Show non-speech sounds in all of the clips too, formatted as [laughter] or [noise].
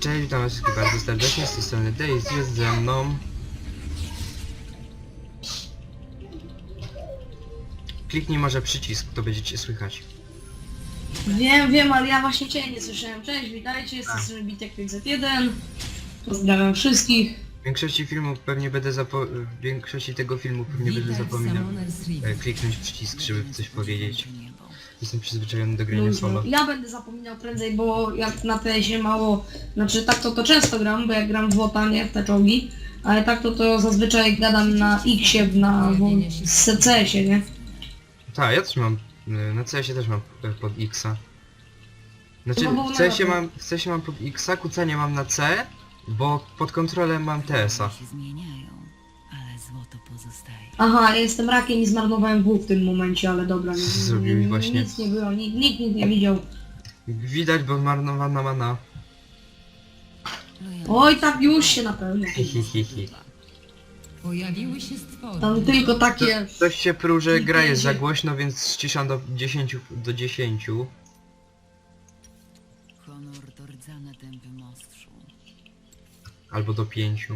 Cześć, witam was wszystkich bardzo serdecznie, z tej strony Daisy, jest ze mną... Kliknij może przycisk, to będziecie słychać. Wiem, wiem, ale ja właśnie Cię nie słyszałem. Cześć, witajcie, z tej strony Bitek 501. Pozdrawiam wszystkich. W większości filmów pewnie będę zapo... W większości tego filmu pewnie będę zapominał e, kliknąć przycisk, żeby coś powiedzieć. Jestem przyzwyczajony do grania solo. Ja będę zapominał prędzej, bo jak na TS-ie mało... Znaczy tak to to często gram, bo jak gram w WOTA, nie w te czołgi. Ale tak to to zazwyczaj gadam na X-ie, na w CS-ie, nie? Tak, ja też mam... e, Na CS-ie też mam e, pod X-a. Znaczy, No bo w CS-ie na- mam, w CS-ie mam pod X-a, kucanie mam na C, bo pod kontrolę mam TS-a. się zmieniają, ale złoto pozostaje. Aha, jestem rakiem i zmarnowałem W w tym momencie, ale dobra. Nie, Co zrobiłeś nie, właśnie? Nic nie było, nikt, nikt nic nie widział. Widać, bo zmarnowana mana. Oj, tak już się napełnia. Hi, hi, hi, hi. Pojawiły się stwory. Tam tylko takie... Ktoś się pruł, że gra jest za głośno, więc ściszam do 10 do 10. Honor to rdzane tępy mostrzu. Albo do 5.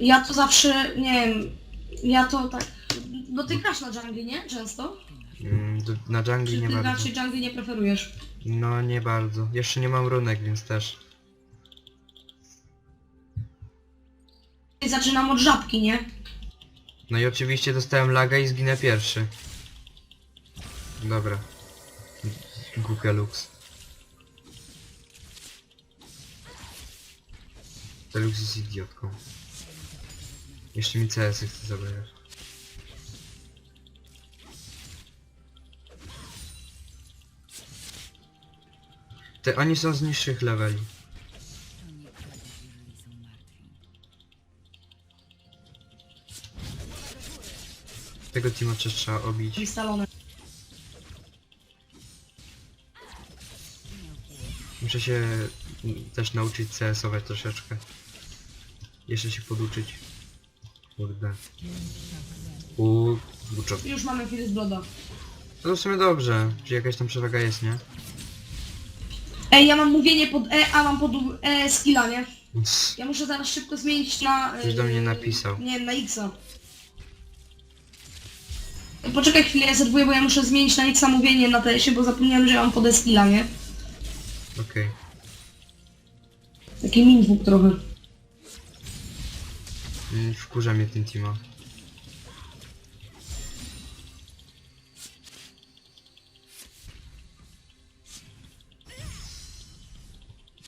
Ja to zawsze, nie wiem, ja to tak... No ty grasz na jungle, nie? Często? Mm, na Czy jungli ty nie bardzo. raczej jungle nie preferujesz? No nie bardzo. Jeszcze nie mam runek, więc też. Zaczynam od żabki, nie? No i oczywiście dostałem laga i zginę pierwszy. Dobra. Głupia lux. Ta lux jest idiotką. Jeszcze mi CS-y chce zabrać. Te oni są z niższych leveli. Tego teama też trzeba obić. Muszę się też nauczyć CS-ować troszeczkę. Jeszcze się poduczyć. Kurde. Buczo. Już mamy First Blooda. No to w sumie dobrze, że jakaś tam przewaga jest, nie? Ej, ja mam mówienie pod E, a mam pod E skilla, nie? Ja muszę zaraz szybko zmienić na... Ktoś do mnie napisał. Nie, na Xa. Poczekaj chwilę, ja zerwuję, bo ja muszę zmienić na Xa mówienie na TS-ie, bo zapomniałem, że ja mam pod E skilla, nie? Okej. Taki minwuk trochę. Mm, Wkurza mnie ten teama.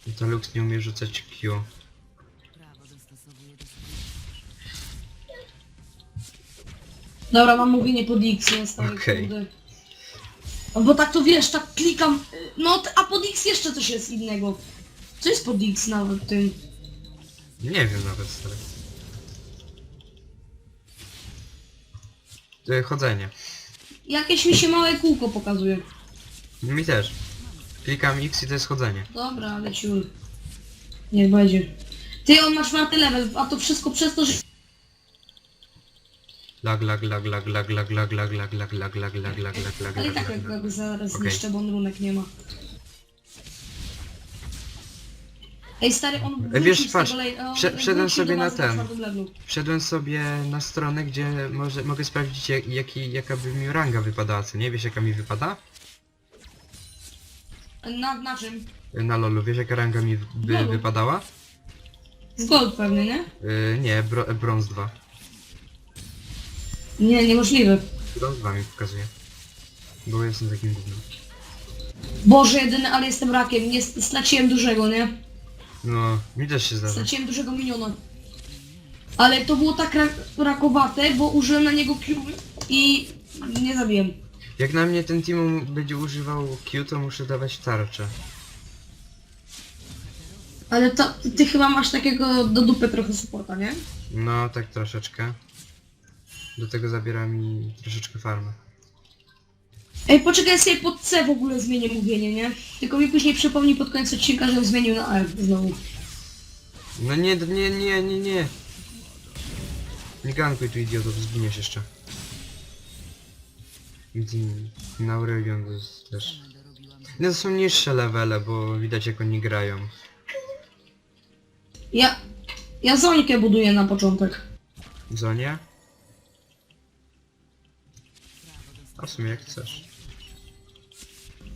I to Lux nie umie rzucać Q. Dobra, mam mówienie pod X, nie stary, Okej. kurde. No bo tak to wiesz, tak klikam, y, no t- a pod X jeszcze coś jest innego. Co jest pod X nawet tym? Nie wiem nawet stary. E, Chodzenie. Jakieś mi się małe kółko pokazuje. Mi też. Klikam X i to jest chodzenie. Dobra, ale ciul. Niech będzie. Ty, on ma czwarty level, a to wszystko przez to, że... Lag, lag, lag, lag, lag, lag, lag, lag, lag, lag, lag, lag, lag, lag, lag, lag, Ale i tak lag, jak lag. go zaraz Okej. zniszczę, bo on runek nie ma. Ej stary, on Ej, wrócił wiesz, z patrz, tego lej- on prze- wszedłem sobie na bazy ten. czwartym levelu. Wszedłem sobie na stronę, gdzie może, mogę sprawdzić jak, jaki, jaka by mi ranga wypadała, co nie? Wiesz jaka mi wypada? Na, na czym? Na lolu, wiesz jaka ranga mi by Lolu. wypadała? Z gold pewnie, nie? Yy, nie, bro, brąz 2. Nie, niemożliwe. Brąz 2 mi pokazuje. Bo jestem takim gównem. Boże jedyny, ale jestem rakiem, nie straciłem dużego, nie? No, mi też się zdarza. Straciłem dużego miniona. Ale to było tak ra rakowate, bo użyłem na niego Q i nie zabiłem. Jak na mnie ten team będzie używał Q, to muszę dawać tarczę. Ale to, ty chyba masz takiego do dupy trochę supporta, nie? No, tak troszeczkę. Do tego zabiera mi troszeczkę farmę. Ej, poczekaj, ja sobie pod C w ogóle zmienię mówienie, nie? Tylko mi później przypomnij pod koniec odcinka, że zmienił na E znowu. No nie, nie, nie, nie, nie. Nie gankuj tu idiotów, zginiesz jeszcze. Gin- Na Aurelion to jest też... No to są niższe levele, bo widać jak oni grają. Ja... Ja Zońkę buduję na początek. Zonie? A w sumie jak chcesz.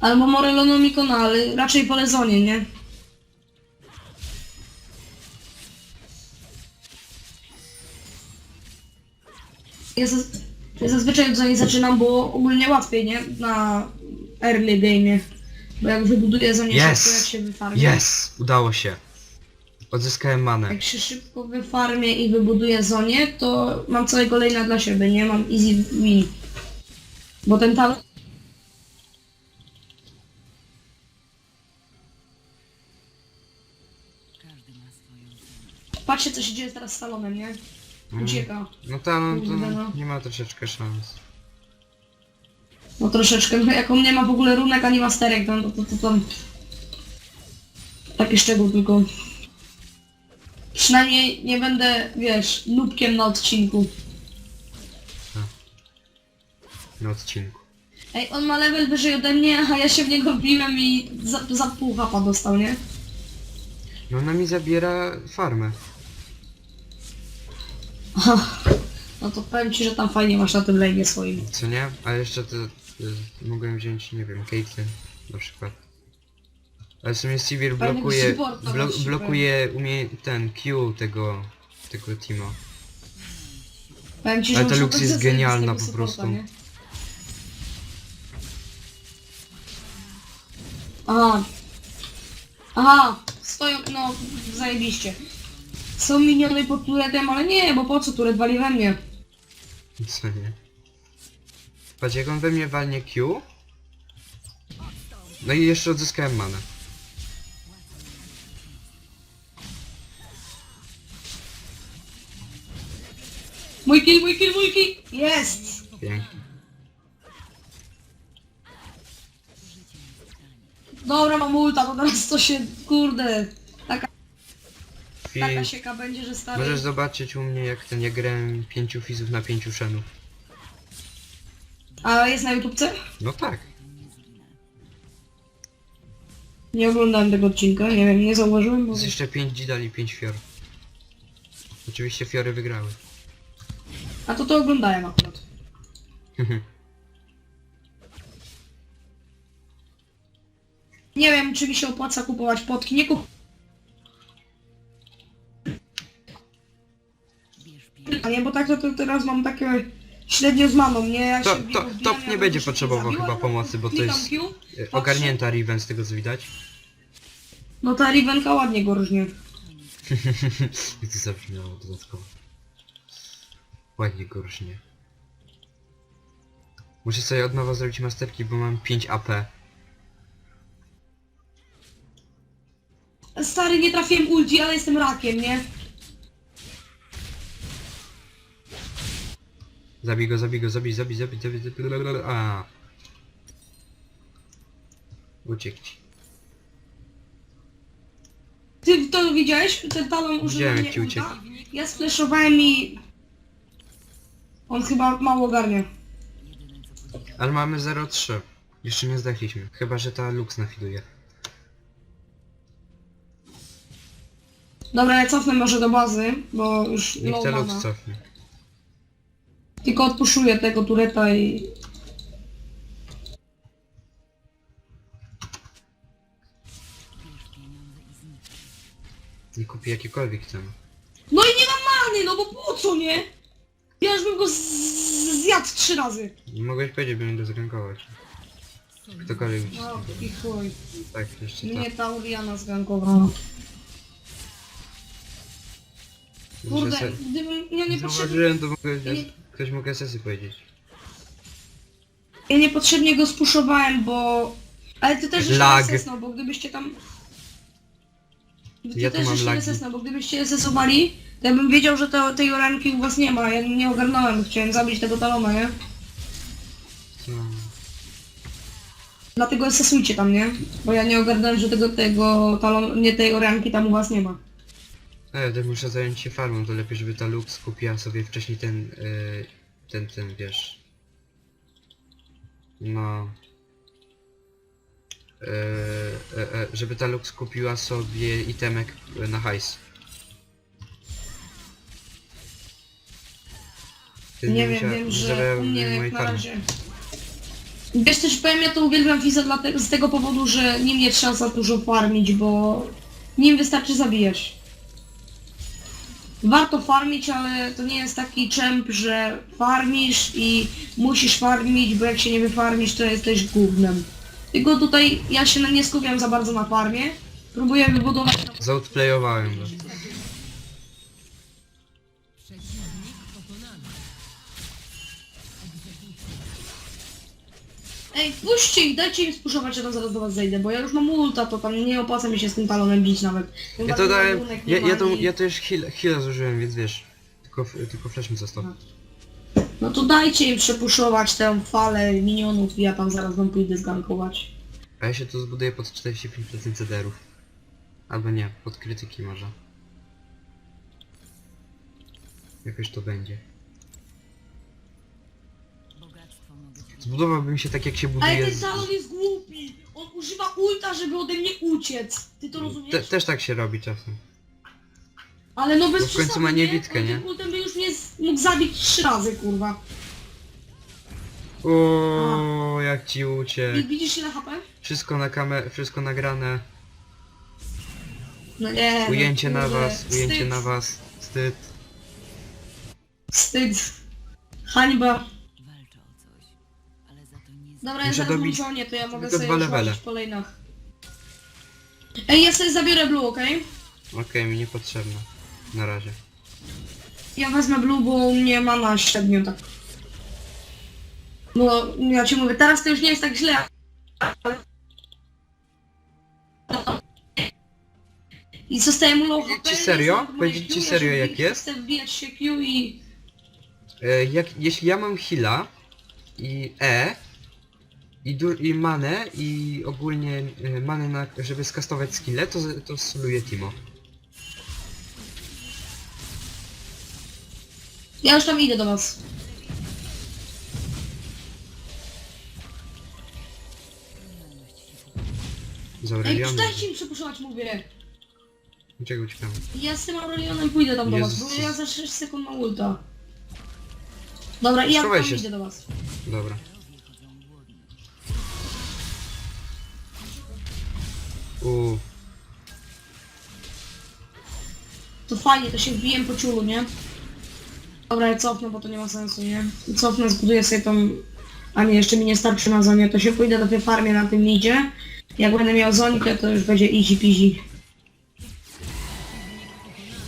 Albo Morelonomicona, ale raczej wolę Zonię, nie? Ja, zaz ja zazwyczaj od Zoni zaczynam, bo ogólnie łatwiej, nie? Na early game'ie. Bo jak wybuduję Zonię Yes! szybko, jak się wyfarmię. Yes! Udało się. Odzyskałem manę. Jak się szybko wyfarmię i wybuduję Zonię, to mam całego lane'a dla siebie, nie? Mam easy win. Bo ten talent... Patrzcie co się dzieje teraz z Salonem, nie? Ucieka. No ta, no to Kurde, no. nie ma troszeczkę szans. No troszeczkę, no jak on nie ma w ogóle runek ani masterek, no to to, to, to, Taki szczegół tylko. Przynajmniej nie będę, wiesz, nubkiem na odcinku. Na odcinku. Ej, on ma level wyżej ode mnie, a ja się w niego wbiłem i za, za pół hapa dostał, nie? No ona mi zabiera farmę. No to powiem ci, że tam fajnie masz na tym lejnie swoim. Co nie? A jeszcze to y, mogłem wziąć, nie wiem, Caitlyn na przykład. Ale w sumie Sivir Fajnego blokuje, supporta blo, blokuje umie ten Q tego, tego teama. Powiem ci, że Ale ta muszę Lux tak jest z genialna tego po supporta, prostu. nie? Aha. Aha, stoją, no, zajebiście. Są miniony pod turetem, ale nie, bo po co turet wali we mnie? Co nie? Patrz, jak on we mnie walnie Q. No i jeszcze odzyskałem manę. Mój kill, mój kill, mój kill! Jest! Pięknie. Dobra, mam ulta, to teraz to się, kurde, taka, sieka będzie, że stary... możesz zobaczyć u mnie jak ten, ja grałem pięciu fizów na pięciu szenów. A jest na YouTubce? No tak. Nie oglądałem tego odcinka, nie wiem, nie zauważyłem, bo... Jest jeszcze pięć dzidal i pięć fior. Oczywiście fiory wygrały. A to to oglądałem akurat. Nie wiem, czy mi się opłaca kupować potki. Nie kup... nie, bo tak to, to teraz mam takie średnio z mamą, nie? Ja To- się to- wbijam, nie ja będzie potrzebował chyba pomocy, bo to klikam jest- Q, Y, Ogarnięta Riven z tego co widać. No ta Rivenka ładnie go różni. [laughs] I to zabrzmiało dodatkowo. Ładnie gorznie. Muszę sobie od nowa zrobić masterki, bo mam 5 AP. Stary, nie trafiłem ulti, ale jestem rakiem, nie? Zabij go, zabij go, zabij, zabij, zabij, zabij, zabij, blablabla. A. Uciekł ci. Ty to widziałeś? Ten talon użył Widziałem, jak ci uciekł. Ja splashowałem i... On chyba mało ogarnia. Ale mamy 0,3. Jeszcze nie zdechliśmy. Chyba, że ta Lux nafiduje. Dobra, ja cofnę może do bazy, bo już Niech low ta Lux mana. cofnie. Tylko odpuszuję tego tureta i... Nie kupi jakiekolwiek ceny. No i nie mam many, no bo po co, nie? Ja już bym go z- zjadł trzy razy. Mogłeś powiedzieć, bym go zgankować. Ktokolwiek widzi. No i chuj. Tak, jeszcze Mnie tak. ta Oriana zgankowała. Muszę Kurde, se- gdybym ja nie potrzebnie, Zauważyłem, to mogę, nie- ktoś mógł SSy powiedzieć. ja niepotrzebnie go spuszowałem, bo... Ale ty też Lag. jeszcze SS, no bo gdybyście tam... Ty Ja tu też mam jeszcze lagi. SS, no bo gdybyście SS-owali, to ja bym wiedział, że to, tej Oranki u was nie ma. Ja nie ogarnąłem, chciałem zabić tego talona, nie? Co? Dlatego SS-ujcie tam, nie? Bo ja nie ogarnąłem, że tego, tego talon, nie tej Oranki tam u was nie ma. A ja też muszę zająć się farmą, to lepiej, żeby ta Lux kupiła sobie wcześniej ten, yy, ten, ten, wiesz... No... e, e, e, żeby ta Lux kupiła sobie itemek na hajs. Wtedy Nie wiem, wiem, że u mnie jak na razie... Wiesz też powiem, ja to uwielbiam Fiza dlatego, z tego powodu, że nim nie trzeba za dużo farmić, bo nim wystarczy zabijać. Warto farmić, ale to nie jest taki czemp, że farmisz i musisz farmić, bo jak się nie wyfarmisz, to jesteś gównem. Tylko tutaj ja się nie skupiam za bardzo na farmie. Próbuję wybudować... Zoutplayowałem go. Ej, puśćcie ich, dajcie im spuszować, ja tam zaraz do was zejdę, bo ja już mam ulta, to tam nie opłaca mi się z tym talonem bić nawet. Tym Ja to dałem, ładunek nie ja, ma ja, to, i- ja to już heal, zużyłem, więc wiesz. Tylko, f- tylko flash mi został. No to dajcie im przepuszować tę falę minionów i ja tam zaraz wam pójdę zgankować. A ja się tu zbuduję pod 45% CDR-ów. Albo nie, pod krytyki może. Jakoś to będzie. Zbudowałbym się tak jak się Ale buduje ten z... talon jest głupi! On używa ulta, żeby ode mnie uciec! Ty to rozumiesz? Te, też tak się robi czasem. Ale no bez Bo w końcu ma nie? niewidkę, On nie? tym ultem by już mnie z- mógł zabić trzy razy, kurwa. O, jak ci I uciekł. widzisz ile HP? Wszystko na kamerę, wszystko nagrane. No nie, no Ujęcie na kurde, was, ujęcie wstyd, na was. Wstyd. Wstyd. Hańba. Dobra, ja Muszę zaraz dobić żonie, to ja mogę tylko sobie dwa już levele. łazić po lane'ach. Ej, ja sobie zabiorę blue, okej? Okej, mi niepotrzebne. Na razie. Ja wezmę blue, bo u mnie ma na średnio tak. No, ja ci mówię, teraz to już nie jest tak źle. ale- I zostaje mu low Powiedzieć HP, ci serio? jest Powiedzieć ci Q, serio, ja jak jest? Chcę wbijać się Q i... E, jak, jeśli ja mam heala i E i, du- i manę i ogólnie e, manę na, żeby skastować skille, to, to soluję Timo. Ja już tam idę do was. Z Ej, Aurelionem. dajcie mi przepuszować, mówię. Czego? Ja z tym Aurelionem pójdę tam do was, Jezus. bo ja za 6 sekund mam ulta. Dobra, i ja Schowaj tam się. idę do was. Dobra. To fajnie, to się wbiję po ciulu, nie? Dobra, ja cofnę, bo to nie ma sensu, nie? Cofnę, zbuduję sobie tą... A nie, jeszcze mi nie starczy na zonie, to się pójdę do tej farmie na tym idzie. Jak będę miał zonkę, to już będzie easy peasy.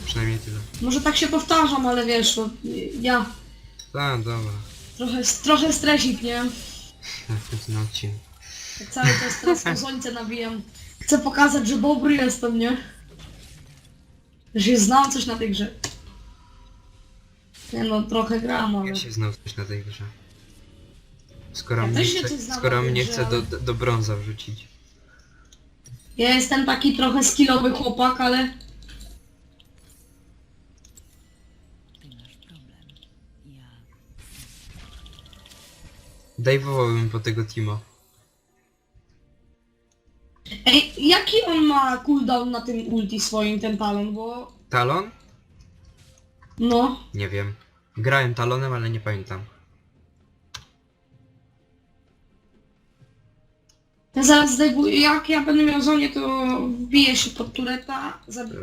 przynajmniej tyle. Może tak się powtarzam, ale wiesz, no, ja... Tak, dobra. Trochę, trochę stresik, nie? Tak, [laughs] na odcinku. Tak cały czas teraz po zońce nabijam. Chcę pokazać, że dobry jestem, nie? Że się znam coś na tej grze. Nie no, trochę gram, ale... Ja się znał coś na tej grze. Skoro Ja mnie też się chce, coś znam skoro na tej mnie grze, chce do, ale- do, do brąza wrzucić. Ja jestem taki trochę skillowy chłopak, ale... Ty masz problem. Ja Dajwowałbym po tego Timo. Jaki on ma cooldown na tym ulti swoim, ten talon, bo... Talon? No... Nie wiem. Grałem talonem, ale nie pamiętam. Ja zaraz zdejmuję, jak ja będę miał zonie, to wbiję się pod tureta, zabiję...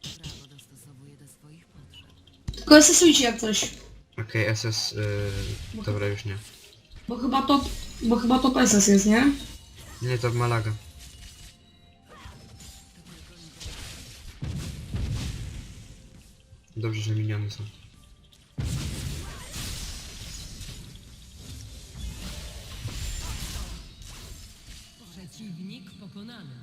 Prawo dostosowuję do swoich potrzeb. Tylko SS-ujcie jak coś, Okej, SS... Yy, dobra, już nie. bo chyba top... Bo chyba top SS jest, nie? Nie, to Malaga. Dobrze, że miniony są. Przeciwnik pokonany.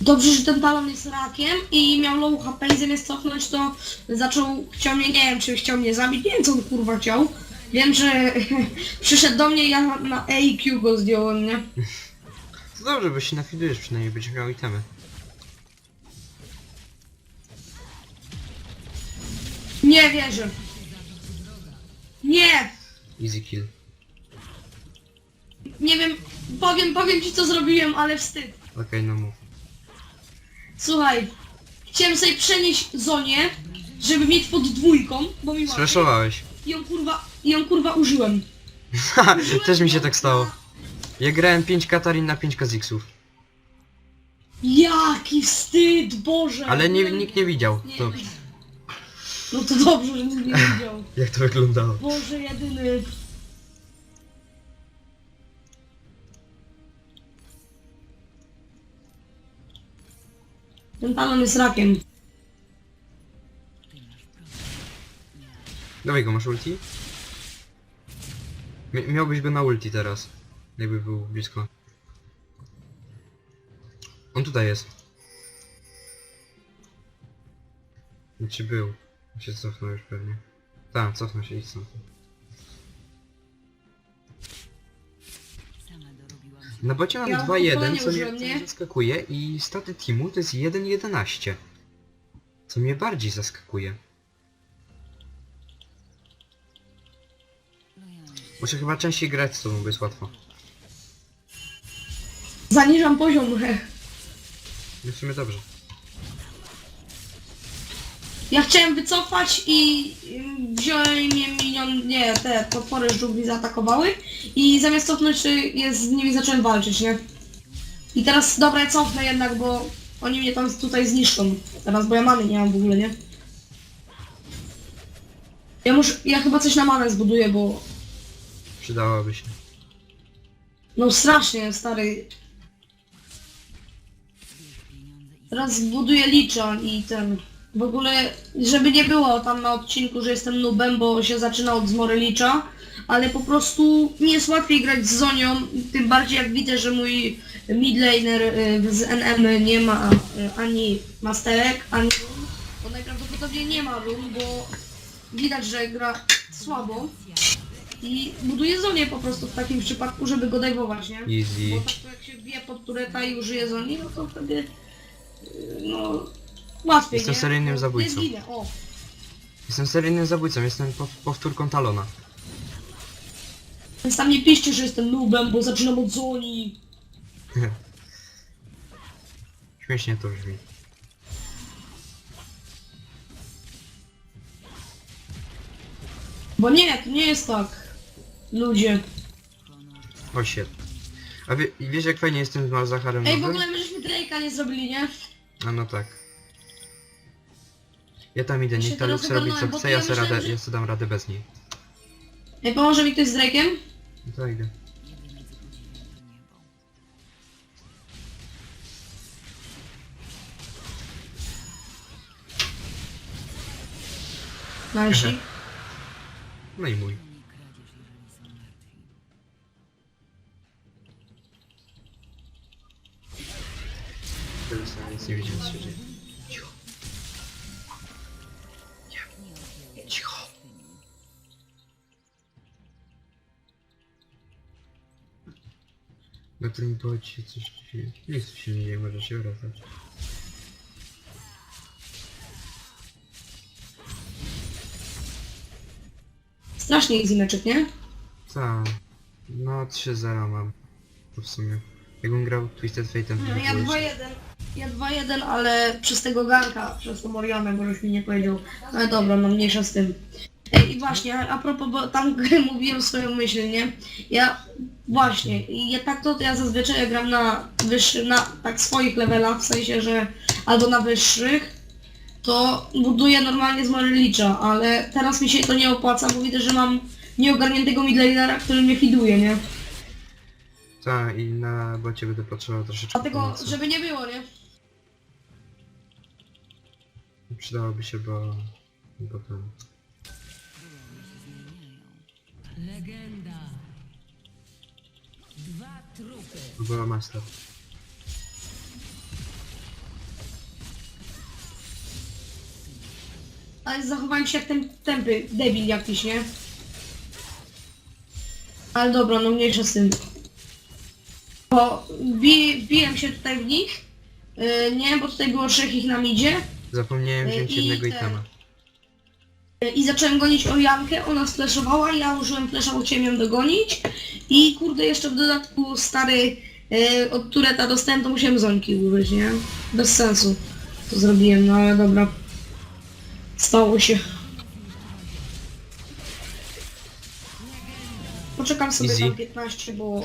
Dobrze, że ten talon jest rakiem i miał low HP i zamiast cofnąć to zaczął, chciał mnie, nie wiem czy chciał mnie zabić, nie wiem co on kurwa chciał. Wiem, że [laughs] przyszedł do mnie i ja na E i Q go zdjąłem, nie? To dobrze, bo się nafidujesz przynajmniej, będziesz miał itemy. Nie wierzę. Nie! Easy kill. Nie wiem, powiem, powiem ci co zrobiłem, ale wstyd. Okej, no mów. Słuchaj, chciałem sobie przenieść Zonię, żeby mieć pod dwójką, bo mi łatwiej. Sfreszowałeś. I ją kurwa, i ją kurwa użyłem. [laughs] Też mi się tak stało. Ja grałem 5 Katarin na 5 Kaziksów. Jaki wstyd, Boże! Ale nie, nikt nie widział. Nie. To, No to dobrze, że nikt nie widział. [laughs] jak to wyglądało. Boże, jedyny. Ten talon jest rakiem. Dawaj go, masz ulti? Mi- miałbyś go na ulti teraz. Jakby był blisko. On tutaj jest. Znaczy był. On się cofnął już pewnie. Tak, cofnął się i stąd. Na bocie mam Ja 2-1, kolanie co mnie, użyłem, co nie? zaskakuje i staty teamu to jest 1-11. Co mnie bardziej zaskakuje. Muszę chyba częściej grać z tobą, bo jest łatwo. Zaniżam poziom. No w sumie dobrze. Ja chciałem wycofać i wziąłem mnie minion, nie, te potwory dżungli zaatakowały i zamiast cofnąć się, z nimi zacząłem walczyć, nie? I teraz, dobra, ja cofnę jednak, bo oni mnie tam tutaj zniszczą. Teraz, bo ja many nie mam w ogóle, nie? Ja muszę, ja chyba coś na manę zbuduję, bo Przydałaby się. no strasznie, stary. Teraz zbuduję licza i ten... W ogóle, żeby nie było tam na odcinku, że jestem nubem, bo się zaczyna od zmory licza, ale po prostu mi jest łatwiej grać z Zonią, tym bardziej jak widzę, że mój midlaner y, z NM nie ma y, ani masterek, ani run, bo najprawdopodobniej nie ma run, bo widać, że gra słabo i buduje Zonię po prostu w takim przypadku, żeby go dajwować, nie? Bo Easy. tak to jak się wbije pod tureta i użyje Zoni, no to wtedy y, no łatwiej, Jestem nie? seryjnym Bo zabójcą. Nie zginę, o. Jestem seryjnym zabójcą, jestem pow powtórką Talona. Więc tam nie piszcie, że jestem noobem, bo zaczynam od Zoni. [laughs] Śmiesznie to brzmi. Bo nie, to nie jest tak. Ludzie. O shit. A wie, wiesz jak fajnie jestem z Malzacharem Ej, w ogóle my żeśmy Drake'a nie zrobili, nie? A no tak. Ja tam idę, Ja niech ta teraz Lux robi co bo chce, ja ja sobie myślałem, radę, że- ja dam radę bez niej. Ej, pomoże mi ktoś z Drake'em? Niebo. Nasi. No i mój. Nie. Teraz nic widziałem co się dzieje. Na tym bocie coś się... Nic się nie dzieje, może się wracać. Strasznie easy meczek, nie? Tak. No 3-0 mam. To w sumie. Jakbym grał Twisted Fate'em to No, by ja było 2-1. Ja 2-1, ale przez tego ganka, przez tą Orionę, bo już mi nie powiedział. No dobra, no mniejsza z tym. Ej, I właśnie, a propos, bo tam [laughs] mówiłem swoją myśl, nie? Ja właśnie, i ja tak to ja zazwyczaj gram na wyższym, na tak swoich levelach, w sensie, że albo na wyższych, to buduję normalnie z Morelicza, ale teraz mi się to nie opłaca, bo widzę, że mam nieogarniętego midlanera, który mnie fiduje, nie? Tak, i na bocie będę potrzebował troszeczkę Dlatego, pomocy. żeby nie było, nie? Przydałoby się, bo... bo ten... Legenda. Dwa trupy. Bo master. Ale zachowałem się jak ten tępy debil jakiś, nie? Ale dobra, no mniejsza z tym. Bo bi, biłem się tutaj w nich, yy, nie, bo tutaj było trzech ich na midzie. Zapomniałem Ej, wziąć i jednego ten- itema. I zacząłem gonić Oriankę, ona spleszowała, ja użyłem flesza, bo chciałem ją dogonić i kurde jeszcze w dodatku stary e, od tureta dostałem, to musiałem zońki użyć, nie? Bez sensu to zrobiłem, no ale dobra. Stało się. Poczekam sobie Easy. tam 15, bo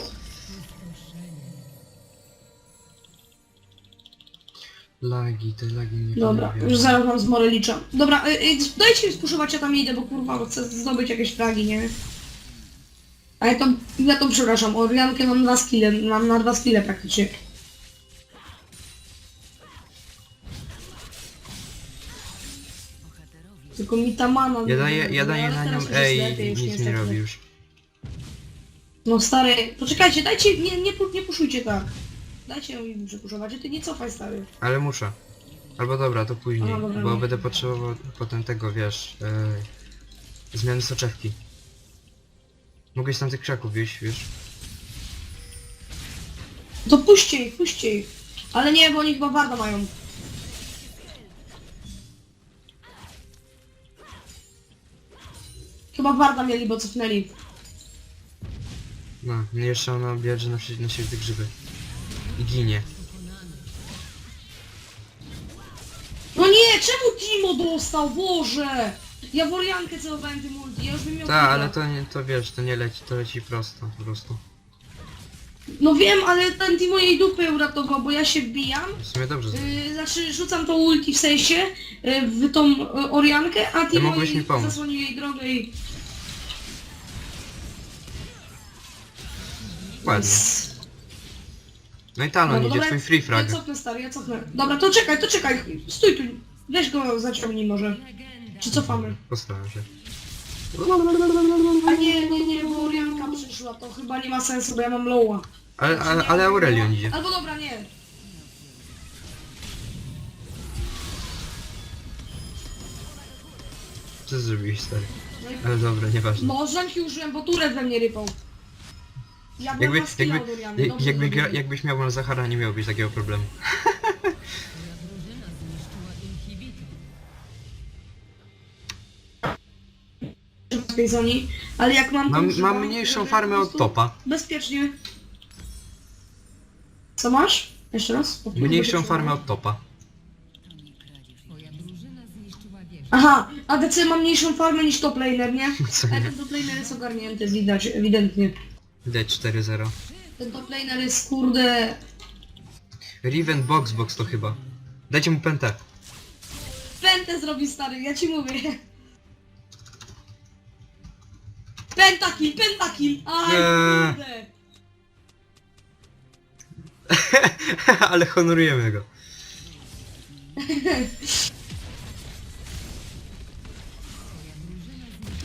Lagi, te lagi mnie Dobra, już zaraz mam zmorę liczę. Dobra, y, y, dajcie mi spuszować, ja tam idę, bo kurwa bo chcę zdobyć jakieś fragi, nie? A ja to, ja to przepraszam, Oriankę mam dwa skille, mam na dwa skille praktycznie. Tylko mi ta mana... Ja daję, ja daję na nią E już nic nie robi już. No stary, poczekajcie, dajcie, nie, nie, pu- nie puszujcie tak. Dajcie mi przepuszować, a ty nie cofaj stary. Ale muszę. Albo dobra, to później, Aha, dobra, bo nie. będę potrzebował potem tego, wiesz, e, zmiany soczewki. Mogłeś tam tych krzaków wyjść, wiesz? To puśćcie ich, puśćcie ich. Ale nie, bo oni chyba warda mają. Chyba warda mieli, bo cofnęli. No, mnie jeszcze ona bierze na, na siebie te grzyby. I ginie. No nie, czemu Timo dostał? Boże! Ja w Oriankę celowałem tym ulti, ja już bym miał Tak, ale to nie, to wiesz, to nie leci, to leci prosto, po prostu. No wiem, ale ten Timo jej dupę uratował, bo ja się wbijam. W sumie dobrze zrobił. Yy, znaczy rzucam to ulti w sensie yy, w tą yy, Oriankę, a Timo mogłeś jej mi pomóc. zasłonił jej drogę i... Ładnie. No i talon No, idzie, dobra, twój free frag. Ja cofnę stary, ja cofnę. Dobra, to czekaj, to czekaj, stój tu. Weź go zaciągnij może. Czy cofamy? Postaram się. A nie, nie, nie, bo Orianka przyszła, to chyba nie ma sensu, bo ja mam lowa. Ale, ale, ale Aurelion idzie. Albo dobra, nie. Co zrobiłeś, stary? No. Ale dobra, nieważne. no zamki użyłem, bo turet we mnie rypał. Ja byłem Jakby, jakby, jakby, gra, zrobiłem. jakbyś miał na Zachara, nie miałbyś takiego problemu. Drużyna zniszczyła inhibitor. ale jak mam... Mam, mam mniejszą farmę po od prostu topa. Bezpiecznie. Co masz? Jeszcze raz? Bo Mniejszą farmę od topa. drużyna zniszczyła wieżę. Aha, ADC ma mniejszą farmę niż top laner, nie? [laughs] Co nie? ten top laner jest ogarnięty, widać, ewidentnie. D4-0. Ten top laner jest kurde... Riven Box Box to chyba. Dajcie mu pętę. Pętę zrobi stary, ja ci mówię. Pentakill, pentakill! Aj, Eee. kurde! [laughs] Ale honorujemy go.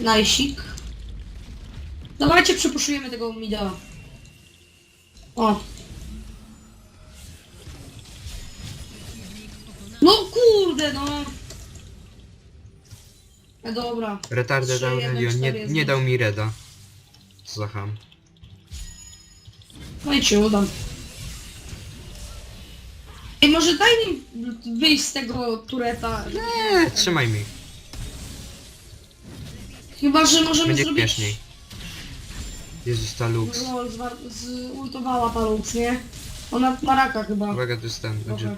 Najsik. Dawajcie, przepuszujemy tego mida. O. No kurde, no. E, dobra. Retarded Trzy, jeden, nie, jest nie dał mi reda. Co za ham. No i ci udam. Ej, może daj mi wyjść z tego tureta. Nie, trzymaj mi. Chyba, że możemy Będzie zrobić... śmieszniej. Jezus, ta Lux. No, zwar- zultowała ta Lux, nie? Ona paraka chyba. Uwaga, to jest ten. Trochę. Znaczy,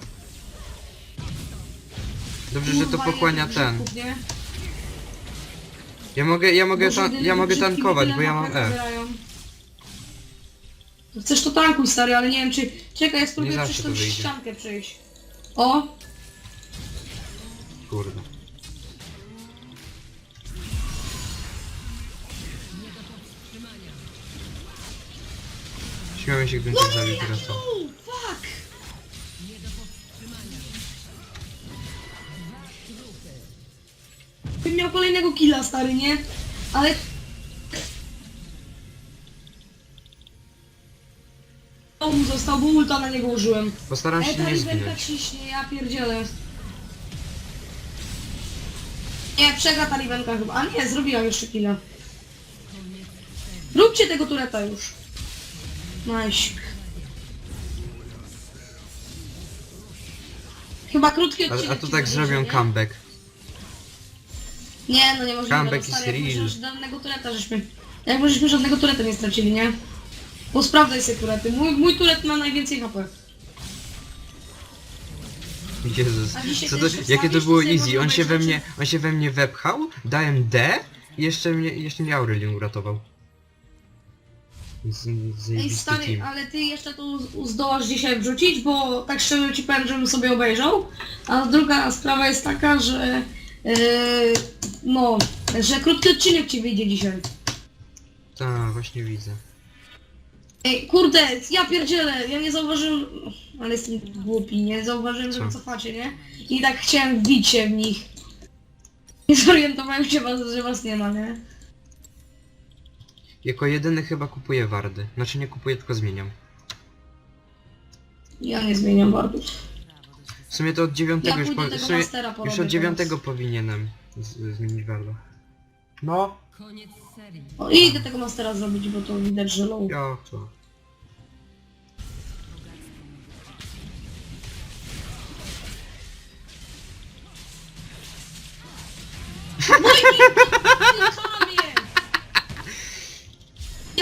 dobrze, że to Kurwa, pochłania ile ten. grzybków, nie? Ja mogę, ja mogę, Boże, ja mogę tankować, tyle bo ja mam E. zabierają. To Chcesz to tankuj stary, ale nie wiem czy... Czekaj, ja spróbuję zawsze przez to tą wyjdzie. ściankę przejść. O! Kurde. Śmiałem się, gdybym tak zabił teraz to. Fuck! Bym miał kolejnego killa stary, nie? Ale... On został, bo ulta na niego użyłem. Postaram się nie Rivenka zginąć. ciśnie, ja pierdzielę. Nie, przegra ta Rivenka chyba. A nie, zrobiłam jeszcze killa. Róbcie tego tureta już. Nice. Chyba krótki A, odcinek a tu ci tak będzie, zrobią nie? comeback. Nie, no niemożliwe, no Comeback is jak real. żadnego tureta żeśmy... Jak możeśmy żadnego tureta nie stracili, nie? Bo sprawdzaj sobie turety. Mój, mój turet ma najwięcej HP. Jezus, A dzisiaj co to, też jakie to było sobie easy, on się we mnie, on się we mnie wepchał, dałem D i jeszcze mnie, jeszcze mnie Aurelion uratował. Z, Ej zajebisty stary, ale ty jeszcze tu z- zdołasz dzisiaj wrzucić, bo tak szczerze ci powiem, żebym sobie obejrzał. A druga sprawa jest taka, że... Yy, no, że krótki odcinek ci wyjdzie dzisiaj. Tak, właśnie widzę. Ej, kurde, ja pierdzielę, ja nie zauważyłem, ale jestem głupi, nie zauważyłem, że Co? cofacie, nie? I tak chciałem wbić się w nich. [laughs] Nie zorientowałem się, was, że was nie ma, nie? Jako jedyny chyba kupuję wardy. Znaczy nie kupuję, tylko zmieniam. Ja nie zmieniam wardów. W sumie to od dziewiątego Ja już, pójdę po, w tego sumie, mastera już porobię od dziewiątego powinienem z, zmienić warda. No, Koniec serii. O, i idę tego mastera zrobić, bo to widać, że low. ja to. [laughs]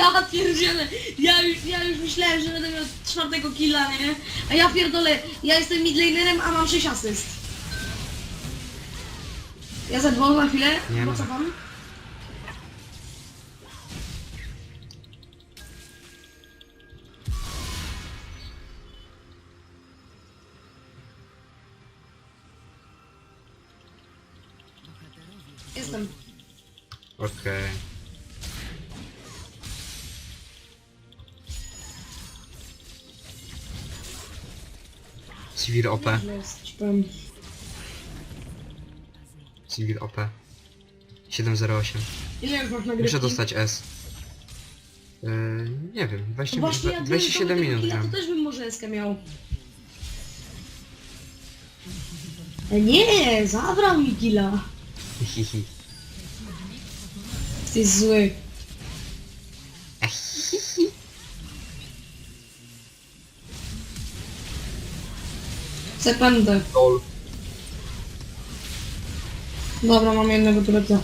Ja pierdzielę, ja już, ja już myślałem, że będę miał czwartego killa, nie? A ja pierdolę, ja jestem midlanerem, a mam 6 asyst. Ja za dwoma na chwilę, Nie bo ma. Civil OP. Civil OP. 708. Ile już masz nagrywki? Muszę dostać S. Yy, nie wiem, 20, No właśnie, jak 27 bym minut killa, to gram. też bym może eskę miał. E, Nie, zabrał mi killa. Hihi. [laughs] Jesteś zły. Sekundę. Lol. Dobra, mam jednego tureta.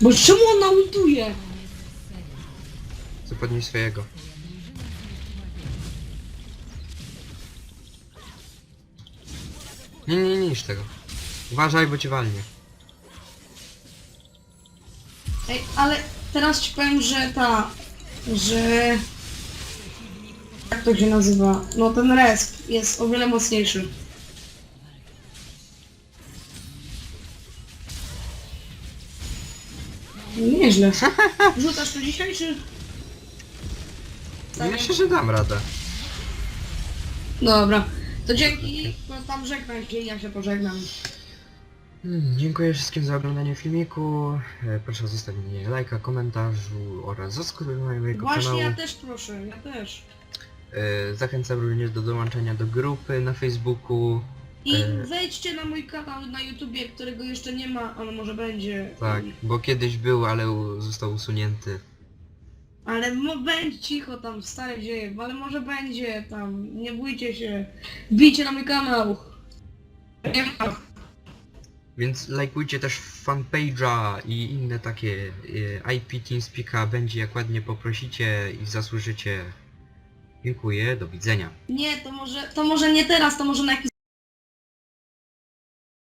Bo czemu on naultuje? Co podnieś swojego. Nie, nie, nie niż tego. Uważaj, bo cię walnie. Ej, ale teraz ci powiem, że ta, że... Jak to się nazywa? No ten resp jest o wiele mocniejszy. Nieźle. Rzucasz to dzisiaj, czy... Tak. Myślę, że dam radę. Dobra. To dzięki, no tam żegnaj się, ja się pożegnam. Hmm, dziękuję wszystkim za oglądanie filmiku. E, Proszę o zostawienie lajka, komentarzu oraz zasubskrybowanie mojego Właśnie kanału. ja też proszę, ja też. E, Zachęcam również do dołączenia do grupy na Facebooku. I E. wejdźcie na mój kanał na YouTubie, którego jeszcze nie ma, ale może będzie. Tak, bo kiedyś był, ale u- został usunięty. Ale mo będzie cicho tam, stare dzieje, ale może będzie tam, nie bójcie się. Bijcie na mój kanał. Nie ma. Więc lajkujcie też fanpage'a i inne takie e, IP TeamSpeak'a będzie jak ładnie poprosicie i zasłużycie. Dziękuję, do widzenia. Nie, to może, to może nie teraz, to może na jakiś